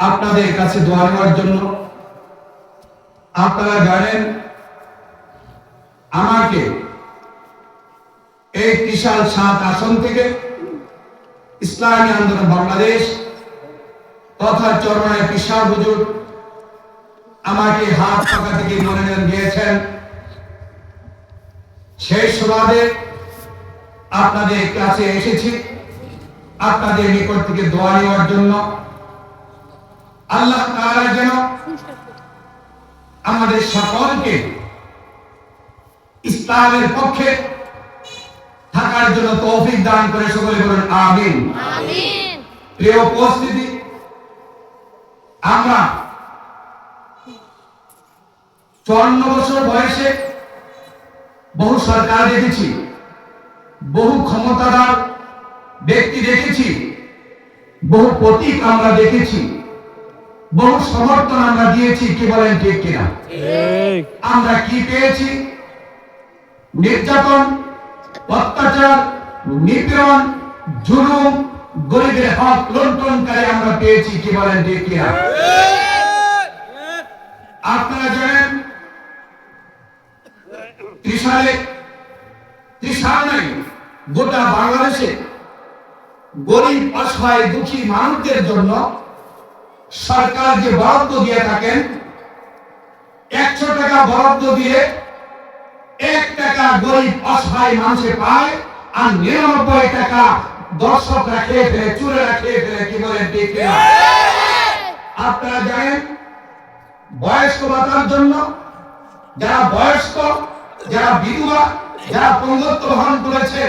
আপনাদের কাছে দোয়া নেওয়ার জন্য আপনারা জানেন আমাকে এই বিশাল সাত আসন থেকে ইসলামী আন্দোলন বাংলাদেশ তথা চরমায় বিশাল হুজুর আমাকে হাত পাকা থেকে মনোনয়ন দিয়েছেন। সেই সুবাদে আপনাদের কাছে এসেছি। আপনাদের নিকট থেকে দোয়া নেওয়ার জন্য আল্লাহ তাআলা যেন আমাদের সকলকে ইসলামের পক্ষে থাকার জন্য তৌফিক দান করে সকলে বলুন আমিন। আমিন। প্রিয় উপস্থিতি আমরা চুয়ান্ন বছর বয়সে বহু সরকার দেখেছি বহু ক্ষমতাদার ব্যক্তি দেখেছি বহু প্রতীক আমরা দেখেছি। বহু সমর্থন আমরা দিয়েছি কি বলেন ঠিক কিনা? আমরা কি পেয়েছি? নির্যাতন অত্যাচার নিপীড়ন জুলুম গরিবের হক লুণ্ঠনকারী আমরা পেয়েছি কি বলেন ঠিক কিনা? আপনারা জানেন ত্রিশালে ত্রিশাল নাই গোটা বাংলাদেশে গরিব অসহায় দুঃখী মানুষদের জন্য সরকার যে বরাদ্দ দিয়ে থাকেন, একশো টাকা বরাদ্দ দিয়ে এক টাকা গরিব অসহায় মানুষে পায় আর নিরানব্বই টাকা দর্শকরা খেয়ে ফেলে, চুরেরা খেয়ে ফেলে, কি ঠিক কিনা? আপনারা জানেন, বয়স্ক ভাতার জন্য যারা বয়স্ক, যারা বিধবা, যারা পঙ্গত্ব বহন করেছে,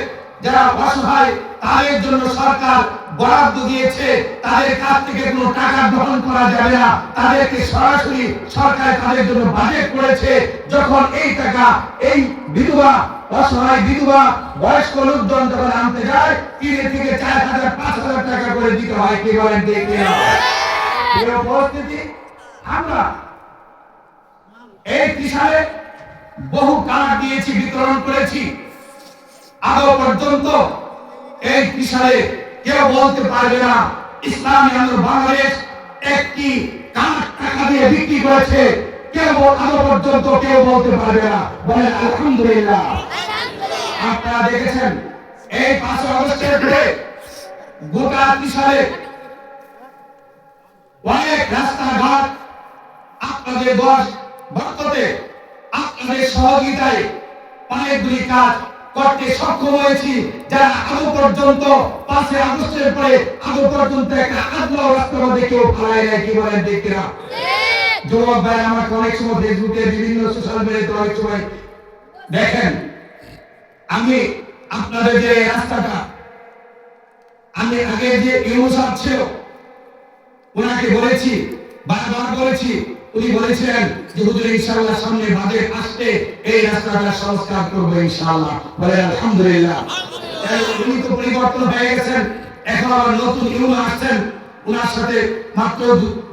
যারা অসহায়, তাদের জন্য সরকার বরাদ্দ দিয়েছে, তাদের কাছ থেকে কোনো টাকা গ্রহণ করা যাবে না। তাদেরকে সরাসরি সরকার তাদের জন্য বাজেট করেছে। যখন এই টাকা এই বিধবা, অসহায় বিধবা, বয়স্ক লোকজন যখন আনতে যায় তিন থেকে চার হাজার, পাঁচ হাজার টাকা করে দিতে হয়, কি বলেন আমরা এই ত্রিশালে বহু কার্ড দিয়েছি, বিতরণ করেছি। আদৌ পর্যন্ত এই ত্রিশালে কেউ বলতে পারবে না ইসলামী আন্দোলন বাংলাদেশ একটি টাকা দিয়ে বিক্রি করেছে। কেউ বল- আদৌ পর্যন্ত কেউ বলতে পারবে না। বলেন আলহামদুলিল্লাহ। আপনারা দেখেছেন এই পাঁচই অগস্টের পরে গোটা ত্রিশালে অনেক রাস্তাঘাট আপনাদের দশ বর্ততে আপনাদের সহযোগিতায় অনেকগুলি কাজ করতে সক্ষম হয়েছি। যারা আগে পর্যন্ত পাঁচই আগস্টের পরে আগে পর্যন্ত একটা রাস্তার মধ্যে কেউ ফেলায় নাই, কি বলেন দেখতেরা যুবক ভাই অনেক সময় ফেসবুকে বিভিন্ন সোশ্যাল মিডিয়াতে অনেক সময় দেখেন, আমি আপনাদের যে রাস্তাটা, আমি আগে যে ইউনুসার ছিল, ওনাকে বলেছি, বারবার বলেছি উনি বলেছিলেন যে হুজুর ইনশাআল্লাহ সামনে বাজেট আসতে এই রাস্তাটা সংস্কার করব ইনশাআল্লাহ। বলে আলহামদুলিল্লাহ। উনি তো পরিবর্তন হয়ে গেছেন। এখন আবার নতুন ইউন আসছেন। ওনার সাথে মাত্র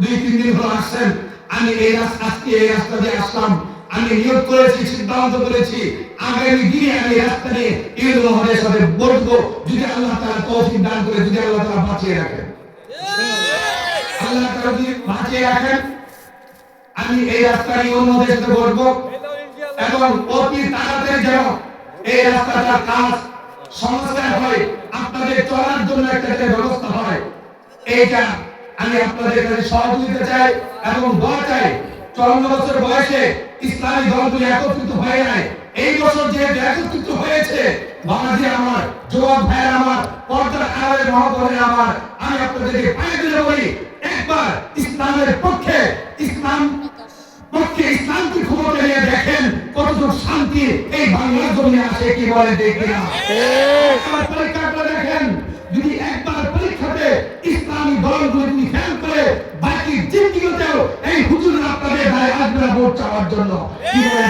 দুই তিন দিন হলো আসছেন। আমি এই রাস্তা আজকে এই রাস্তা দিয়ে আসলাম। আমি নিয়োগ করেছি সিদ্ধান্ত করেছি। আগামী দিনে আমি রাস্তা নিয়ে ইউন মহোদয়ের সাথে বসবো যদি আল্লাহ তাআলা তৌফিক দান করে যদি আল্লাহ তাআলা বাঁচিয়ে রাখেন। আল্লাহ তাআলা যদি বাঁচিয়ে রাখেন আমি এই রাস্তার অনুমোদন সাথে বলব এবং অতি তাড়াতাড়ি যেন এই রাস্তাটার কাজ সংস্কার হয়, আপনাদের চলার জন্য একটা ব্যবস্থা হয়, এইটা আমি আপনাদের কাছে সহযোগিতা চাই এবং দোয়া চাই, চুয়ান্ন বছর বয়সে ইসলামী দলগুলি একত্রিত হয়ে নাই। এই বছর যে একত্রিত হয়েছে বাবাজি আমার যুবক ভাইয়ের আমার, পর্দার আড়ালের মহোদয় আমার, আমি আপনাদেরকে পায়ে দিলে বলি, একবার ইসলামের পক্ষে ইসলাম পক্ষে ইসলামকে ক্ষমতা নিয়ে দেখেন কতটুকু শান্তি এই বাংলার জমিনে আসে, কি বলে দেখি না পরীক্ষা দেখেন, যদি একবার পরীক্ষাতে ফেল করে, বাকি এই হুজুর আপনাদের ভোট চাওয়ার জন্য। কি বলে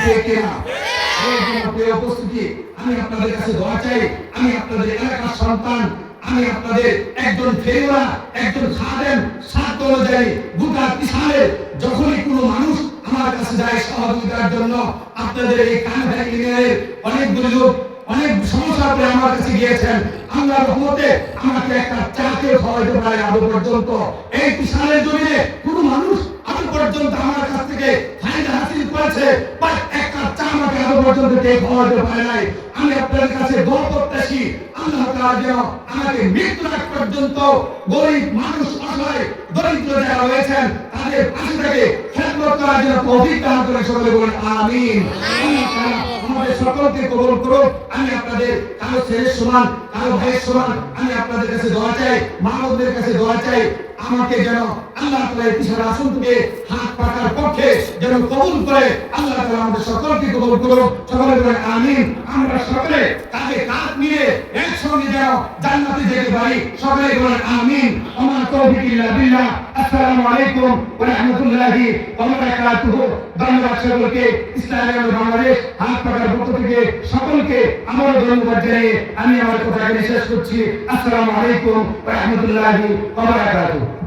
উপস্থিতি, আমি আপনাদের কাছে দোয়া চাই, আমি আপনাদের এলাকার সন্তান, আমি আপনাদের একজন ফেরিওয়ালা একজন খাদেম সাধ্য অনুযায়ী গোটা কিসানের যখনই কোনো মানুষ আমার কাছে যায় সহযোগিতার জন্য, আপনাদের এই কানভাই ইউনিয়নের অনেকগুলি লোক অনেক সমস্যা করে আমার কাছে গিয়েছেন। আল্লাহ রহমতে আমাকে একটা চাকে খাওয়াইতে পারে আরও পর্যন্ত। এই কিষানের জমিনে কোনো মানুষ আরও পর্যন্ত আমার কাছ থেকে ফায়দা হাসিল করেছে, বাট একটা চা আমাকে আরও পর্যন্ত কে খাওয়াতে পারে নাই। আমি আপনাদের কাছে দোয়া করতেছি, আল্লাহ তাআলা যেন আমাকে মৃত্যু পর্যন্ত গরিব মানুষ অসহায়, দরিদ্র যারা রয়েছেন তাদের পাশে থেকে খেদমত করার জন্য তৌফিক দান করে সকলে বলেন আমিন। আমাদের সকলকে কবুল করুন আমি আপনাদের কারও ছেলের সমান কারও ভাইয়ের সমান আমি আপনাদের কাছে দোয়া চাই মানবদের কাছে দোয়া চাই। আমাকে যেন আল্লাহ পিছার আসন থেকে হাত পাকার পক্ষে যেন কবুল করে আল্লাহ তাআলা আমাদের সকলকে কবুল সকলে বলেন আমিন। আমরা সকলে কাঁধে কাঁধ মিলে যেন জান্নাতে যেতে পারি। বলেন আমিন। আমার তৌফিক বিল্লাহ। আসসালামু আলাইকুম ওয়া রাহমাতুল্লাহি ওয়া সকলকে। বাংলাদেশ, হাত পাকার পক্ষ থেকে সকলকে আমার ধন্যবাদ জানিয়ে আমি আমার কথা শেষ করছি। আসসালামু আলাইকুম ওয়া রাহমাতুল্লাহি ওয়া